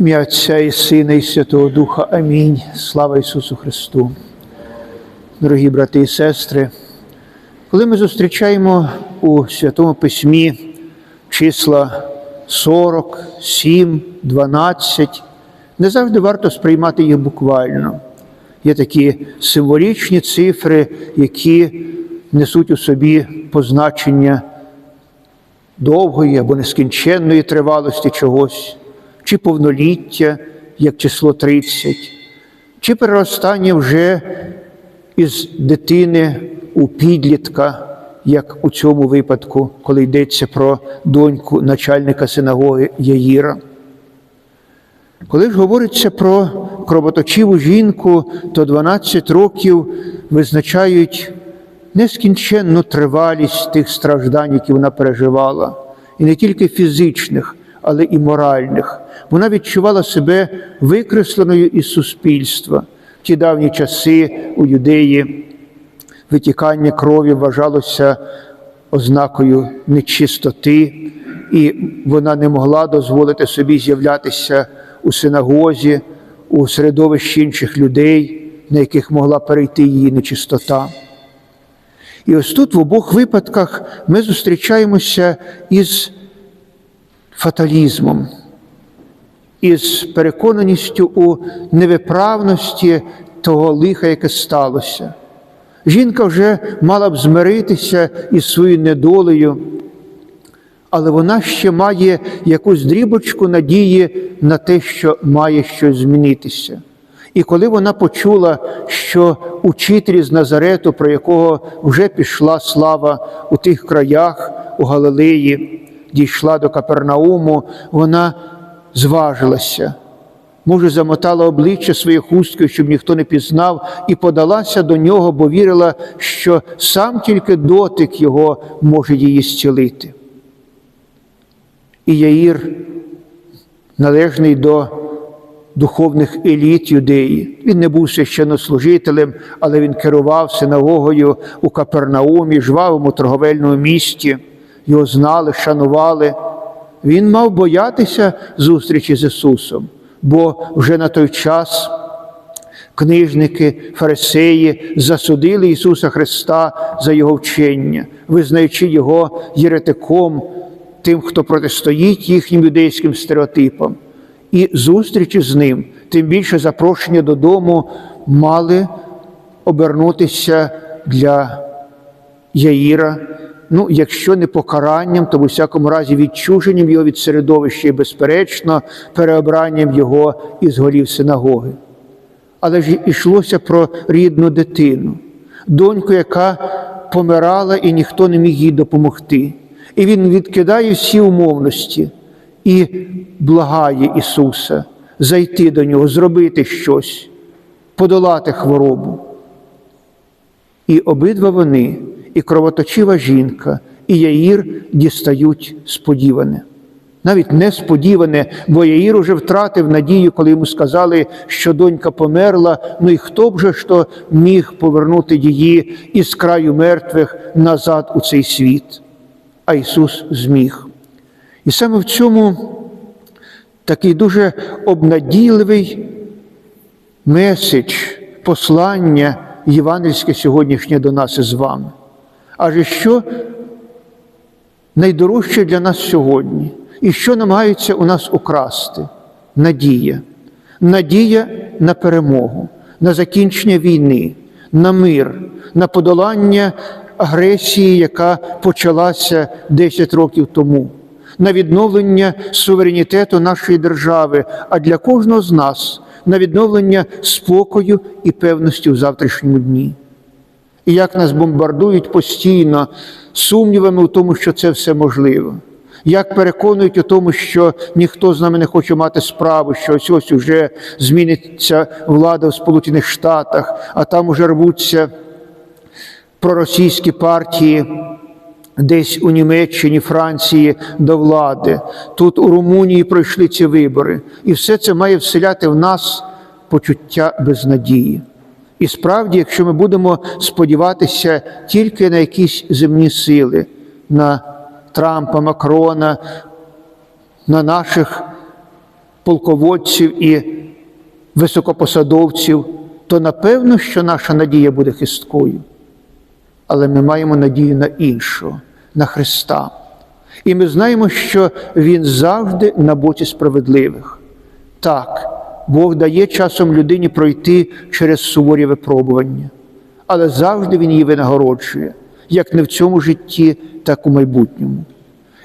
Ім'я Отця і Сина, і Святого Духа. Амінь. Слава Ісусу Христу. Дорогі брати і сестри, коли ми зустрічаємо у Святому Письмі числа 40, 7, 12, не завжди варто сприймати їх буквально. Є такі символічні цифри, які несуть у собі позначення довгої або нескінченної тривалості чогось, чи повноліття, як число 30, чи переростання вже із дитини у підлітка, як у цьому випадку, коли йдеться про доньку начальника синагоги Яїра. Коли ж говориться про кровоточиву жінку, то 12 років визначають нескінченну тривалість тих страждань, які вона переживала, і не тільки фізичних, але і моральних. Вона відчувала себе викресленою із суспільства. В ті давні часи у юдеї витікання крові вважалося ознакою нечистоти, і вона не могла дозволити собі з'являтися у синагозі, у середовищі інших людей, на яких могла перейти її нечистота. І ось тут в обох випадках ми зустрічаємося із фаталізмом, із переконаністю у невиправності того лиха, яке сталося. Жінка вже мала б змиритися із своєю недолею, але вона ще має якусь дрібочку надії на те, що має щось змінитися. І коли вона почула, що учитель з Назарету, про якого вже пішла слава у тих краях, у Галилеї, дійшла до Капернауму, вона зважилася, може, замотала обличчя своєю хусткою, щоб ніхто не пізнав, і подалася до нього, бо вірила, що сам тільки дотик його може її зцілити. І Яїр, належний до духовних еліт юдеї. Він не був священнослужителем, але він керував синагогою у Капернаумі, жвавому торговельному місті. Його знали, шанували. Він мав боятися зустрічі з Ісусом, бо вже на той час книжники, фарисеї засудили Ісуса Христа за Його вчення, визнаючи Його єретиком, тим, хто протистоїть їхнім юдейським стереотипам. І зустрічі з ним, тим більше запрошення додому, мали обернутися для Яїра, ну, якщо не покаранням, то в усякому разі відчуженням його від середовища і, безперечно, переобранням його із голів синагоги. Але ж йшлося про рідну дитину, доньку, яка помирала і ніхто не міг їй допомогти. І він відкидає всі умовності і благає Ісуса зайти до нього, зробити щось, подолати хворобу. І обидва вони, і кровоточива жінка, і Яїр дістають сподіване. Навіть несподіване, бо Яїр уже втратив надію, коли йому сказали, що донька померла, ну і хто б же то міг повернути її із краю мертвих назад у цей світ. А Ісус зміг. І саме в цьому такий дуже обнадійливий меседж, послання євангельське сьогоднішнє до нас із вами. Адже що найдорожче для нас сьогодні, і що намагаються у нас украсти? Надія. Надія на перемогу, на закінчення війни, на мир, на подолання агресії, яка почалася 10 років тому, на відновлення суверенітету нашої держави, а для кожного з нас на відновлення спокою і певності в завтрашньому дні. І як нас бомбардують постійно сумнівами у тому, що це все можливо. Як переконують у тому, що ніхто з нами не хоче мати справу, що ось ось уже зміниться влада в Сполучених Штатах, а там уже рвуться проросійські партії десь у Німеччині, Франції до влади. Тут у Румунії пройшли ці вибори. І все це має вселяти в нас почуття безнадії. І справді, якщо ми будемо сподіватися тільки на якісь земні сили, на Трампа, Макрона, на наших полководців і високопосадовців, то напевно, що наша надія буде хисткою. Але ми маємо надію на іншого, на Христа. І ми знаємо, що Він завжди на боці справедливих. Так, Бог дає часом людині пройти через суворі випробування, але завжди Він її винагороджує, як не в цьому житті, так у майбутньому.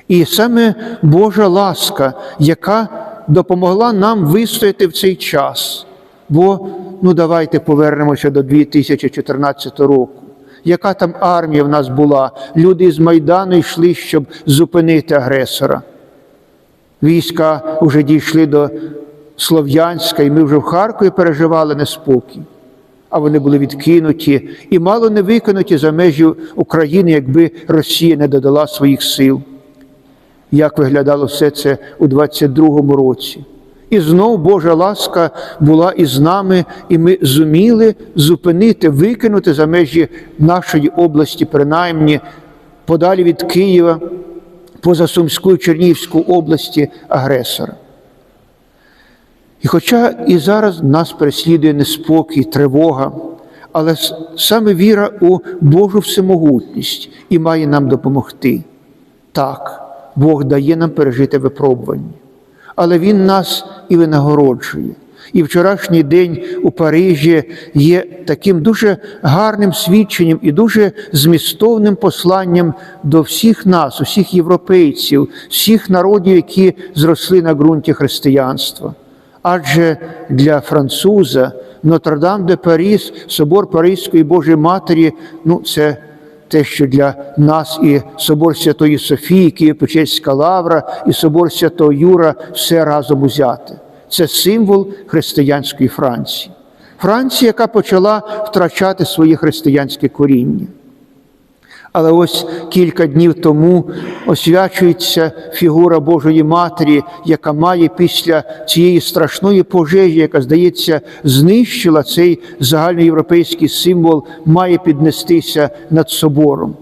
І саме Божа ласка, яка допомогла нам вистояти в цей час. Бо ну давайте повернемося до 2014 року. Яка там армія в нас була? Люди з Майдану йшли, щоб зупинити агресора. Війська вже дійшли до Слов'янська, і ми вже в Харкові переживали неспокій. А вони були відкинуті і мало не викинуті за межі України, якби Росія не додала своїх сил. Як виглядало все це у 22-му році? І знов Божа ласка була із нами, і ми зуміли зупинити, викинути за межі нашої області, принаймні подалі від Києва, поза Сумську Чернігівську області агресора. І хоча і зараз нас переслідує неспокій, тривога, але саме віра у Божу всемогутність і має нам допомогти. Так, Бог дає нам пережити випробування, але Він нас і винагороджує. І вчорашній день у Парижі є таким дуже гарним свідченням і дуже змістовним посланням до всіх нас, усіх європейців, всіх народів, які зросли на ґрунті християнства. Адже для француза Нотр-Дам де Паріс, собор Паризької Божої Матері, ну це те, що для нас і собор Святої Софії, Києво-Печерська лавра, і собор Святого Юра все разом узяти. Це символ християнської Франції. Франція, яка почала втрачати своє християнське коріння. Але ось кілька днів тому освячується фігура Божої Матері, яка має після цієї страшної пожежі, яка, здається, знищила цей загальноєвропейський символ, має піднестися над собором.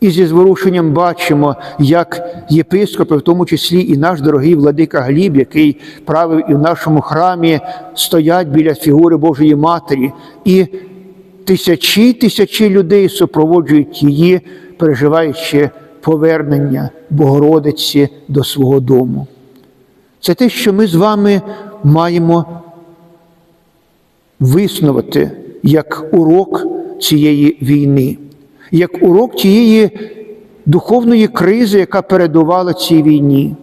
І зі зворушенням бачимо, як єпископи, в тому числі і наш дорогий владика Гліб, який правив і в нашому храмі, стоять біля фігури Божої Матері. і тисячі тисячі людей супроводжують її, переживаючи повернення Богородиці до свого дому. Це те, що ми з вами маємо виснувати як урок цієї війни, як урок тієї духовної кризи, яка передувала цій війні,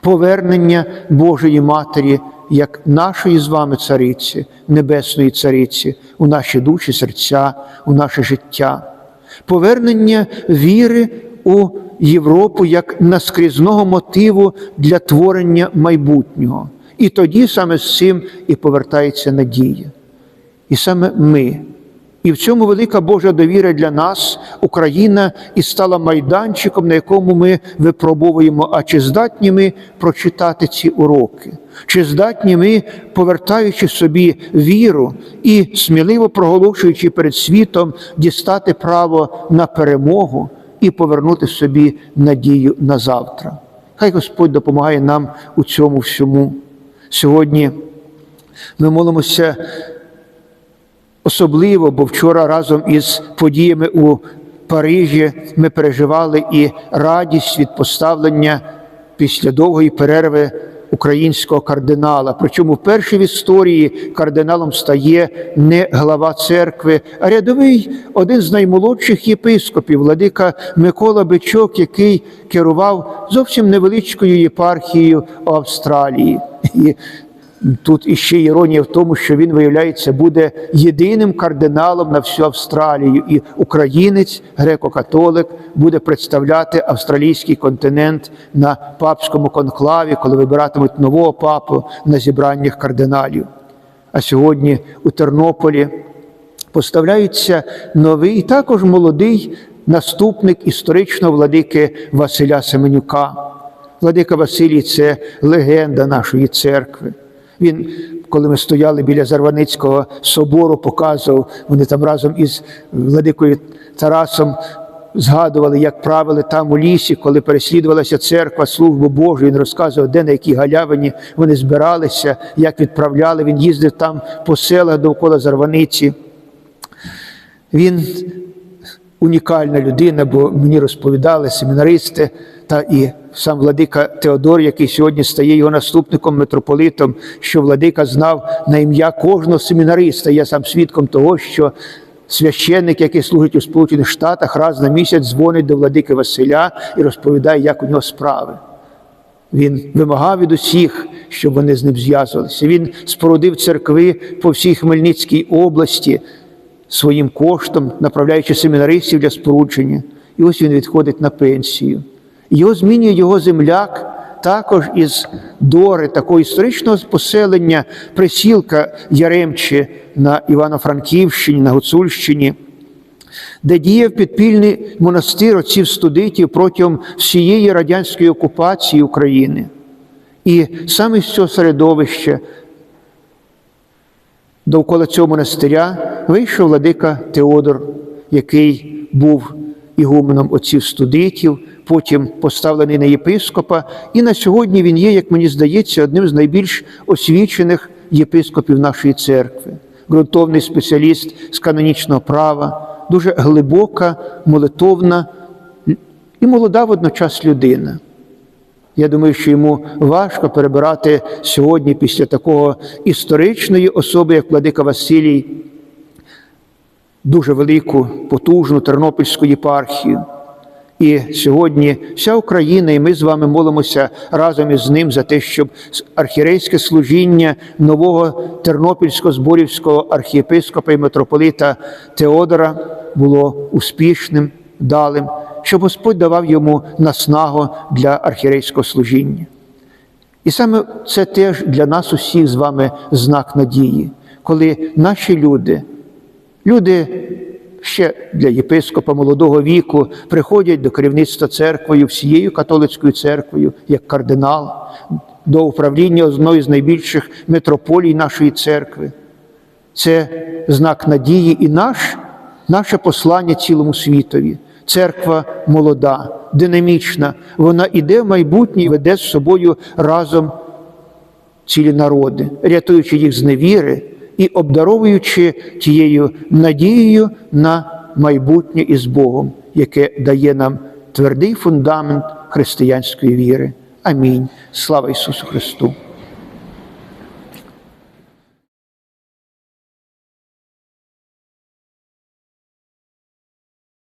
повернення Божої Матері як нашої з вами цариці, Небесної Цариці, у наші душі, серця, у наше життя, повернення віри у Європу як наскрізного мотиву для творення майбутнього. І тоді саме з цим і повертається надія. І саме ми. І в цьому велика Божа довіра для нас, Україна, і стала майданчиком, на якому ми випробовуємо, а чи здатні ми прочитати ці уроки, чи здатні ми, повертаючи собі віру і сміливо проголошуючи перед світом, дістати право на перемогу і повернути собі надію на завтра. Хай Господь допомагає нам у цьому всьому. Сьогодні ми молимося. Особливо, бо вчора разом із подіями у Парижі ми переживали і радість від поставлення після довгої перерви українського кардинала. Причому вперше в історії кардиналом стає не глава церкви, а рядовий один з наймолодших єпископів, владика Микола Бичок, який керував зовсім невеличкою єпархією Австралії. І Тут іще іронія в тому, що він, виявляється, буде єдиним кардиналом на всю Австралію, і українець, греко-католик, буде представляти австралійський континент на папському конклаві, коли вибиратимуть нового папу на зібраннях кардиналів. А сьогодні у Тернополі поставляється новий, також молодий наступник історичного владики Василя Семенюка. Владика Василій це легенда нашої церкви. Він, коли ми стояли біля Зарваницького собору, показував, вони там разом із Владикою Тарасом згадували, як правили там у лісі, коли переслідувалася церква, службу Божу. Він розказував, де на якій галявині вони збиралися, як відправляли. Він їздив там по селах довкола Зарваниці. Він унікальна людина, бо мені розповідали семінаристи та і сам владика Теодор, який сьогодні стає його наступником, митрополитом, що владика знав на ім'я кожного семінариста. Я сам свідком того, що священник, який служить у Сполучених Штатах, раз на місяць дзвонить до владики Василя і розповідає, як у нього справи. Він вимагав від усіх, щоб вони з ним зв'язувалися. Він спорудив церкви по всій Хмельницькій області своїм коштом, направляючи семінаристів для спорудження. І ось він відходить на пенсію. Його змінює його земляк, також із Дори, такого історичного поселення, присілка Яремче на Івано-Франківщині, на Гуцульщині, де діяв підпільний монастир отців студитів протягом всієї радянської окупації України. І саме з цього середовища довкола цього монастиря вийшов владика Теодор, який був ігуменом отців студитів, потім поставлений на єпископа. І на сьогодні він є, як мені здається, одним з найбільш освічених єпископів нашої церкви, ґрунтовний спеціаліст з канонічного права, дуже глибока, молитовна і молода водночас людина. Я думаю, що йому важко перебирати сьогодні після такого історичної особи, як владика Василій, дуже велику, потужну Тернопільську єпархію. І сьогодні вся Україна, і ми з вами молимося разом із ним за те, щоб архірейське служіння нового Тернопільського зборівського архієпископа і митрополита Теодора було успішним, вдалим, щоб Господь давав йому наснагу для архірейського служіння. І саме це теж для нас усіх з вами знак надії, коли наші люди, люди ще для єпископа молодого віку, приходять до керівництва церквою, всією католицькою церквою, як кардинал, до управління одної з найбільших митрополій нашої церкви. Це знак надії і наш, наше послання цілому світові. Церква молода, динамічна, вона іде в майбутнє і веде з собою разом цілі народи, рятуючи їх з невіри і обдаровуючи тією надією на майбутнє із Богом, яке дає нам твердий фундамент християнської віри. Амінь. Слава Ісусу Христу!